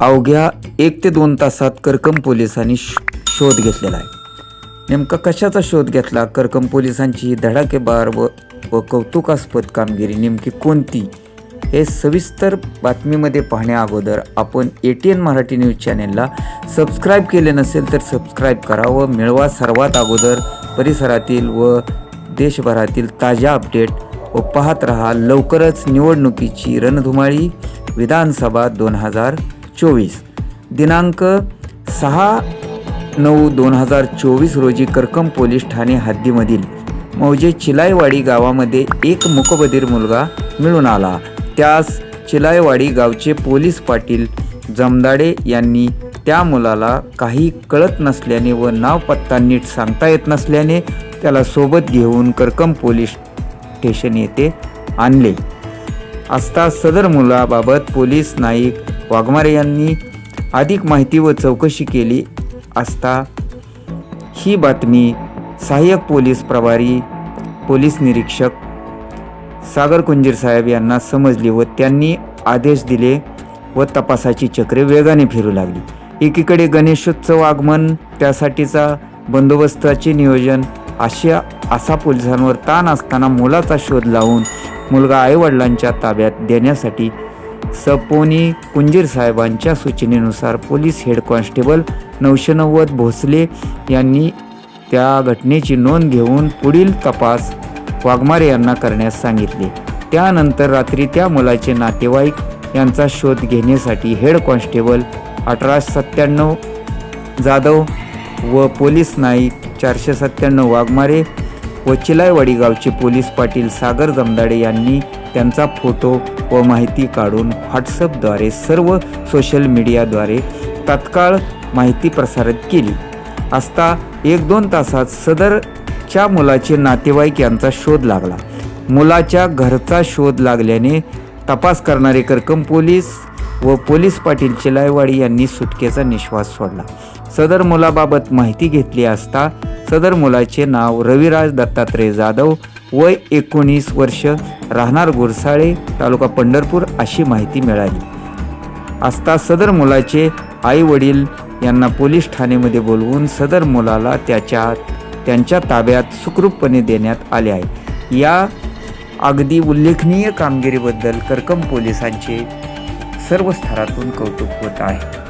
अवघ्या एक ते दोन तासात करकम पोलिसांनी श- शोध घेतलेला आहे. नेमका कशाचा शोध घेतला? करकम पोलिसांची ही धडाकेबार व व कौतुकास्पद कामगिरी नेमकी कोणती? हे सविस्तर बातमीमध्ये पाहण्याअगोदर आपण A T N Marathi news चॅनेलला सबस्क्राईब केले नसेल तर सबस्क्राईब करा व मिळवा सर्वात अगोदर परिसरातील व देशभरातील ताज्या अपडेट व पाहत रहा लवकरच निवडणुकीची रणधुमाळी विधानसभा दोन हजार चोवीस. दिनांक सहा नऊ दोन हजार चोवीस रोजी करकम पोलीस ठाणे हद्दीमधील मौजे चिलायवाडी गावामध्ये एक मुकबधीर मुलगा मिळून आला. त्यास चिलायवाडी गावचे पोलीस पाटील जमदाडे यांनी त्या मुलाला काही कळत नसल्याने व नाव पत्ता नीट सांगता येत नसल्याने त्याला सोबत घेऊन करकम पोलीस स्टेशन येथे आणले. असता सदर मुलाबाबत पोलीस नाईक वाघमारे यांनी अधिक माहिती व चौकशी केली असता ही बातमी सहाय्यक पोलीस प्रभारी पोलीस निरीक्षक सागर कुंजीर साहेब यांना समजली व त्यांनी आदेश दिले व तपासाची चक्रे वेगाने फिरू लागली. एकीकडे गणेशोत्सव आगमन त्यासाठीचा बंदोबस्ताचे नियोजन अशा असा पोलिसांवर ताण असताना मुलाचा शोध लावून मुलगा आईवडिलांच्या ताब्यात देण्यासाठी सपोनी कुंजीर साहेबांच्या सूचनेनुसार पोलीस हेड कॉन्स्टेबल नऊशे नव्वद भोसले यांनी त्या घटनेची नोंद घेऊन पुढील तपास वाघमारे यांना करण्यास सांगितले. त्यानंतर रात्री त्या मुलाचे नातेवाईक यांचा शोध घेण्यासाठी हेड कॉन्स्टेबल अठराशे सत्त्याण्णव जाधव व पोलीस नाईक चारशे सत्त्याण्णव वाघमारे व चिलायवाडी गावचे पोलीस पाटील सागर जमदाडे यांनी त्यांचा फोटो व माहिती काढून व्हॉट्सअपद्वारे सर्व सोशल मीडियाद्वारे तत्काळ माहिती प्रसारित केली. असता एक दोन तासात सदरच्या मुलाचे नातेवाईक यांचा शोध लागला. मुलाच्या घरचा शोध लागल्याने तपास करणारे करकम पोलीस व पोलीस पाटील चिलाईवाडी यांनी सुटकेचा निश्वास सोडला. सदर मुलाबाबत माहिती घेतली असता सदर मुलाचे नाव रविराज दत्तात्रय जाधव वय एकोणीस वर्ष राहणार गुरसाळे तालुका पंढरपूर अशी माहिती मिळाली. असता सदर मुलाचे आई वडील यांना पोलीस ठाणेमध्ये बोलवून सदर मुलाला त्याच्या त्यांच्या ताब्यात सुखरूपपणे देण्यात आले आहे. या अगदी उल्लेखनीय कामगिरीबद्दल करकम पोलिसांचे सर्व स्तरातून कौतुक होत आहे.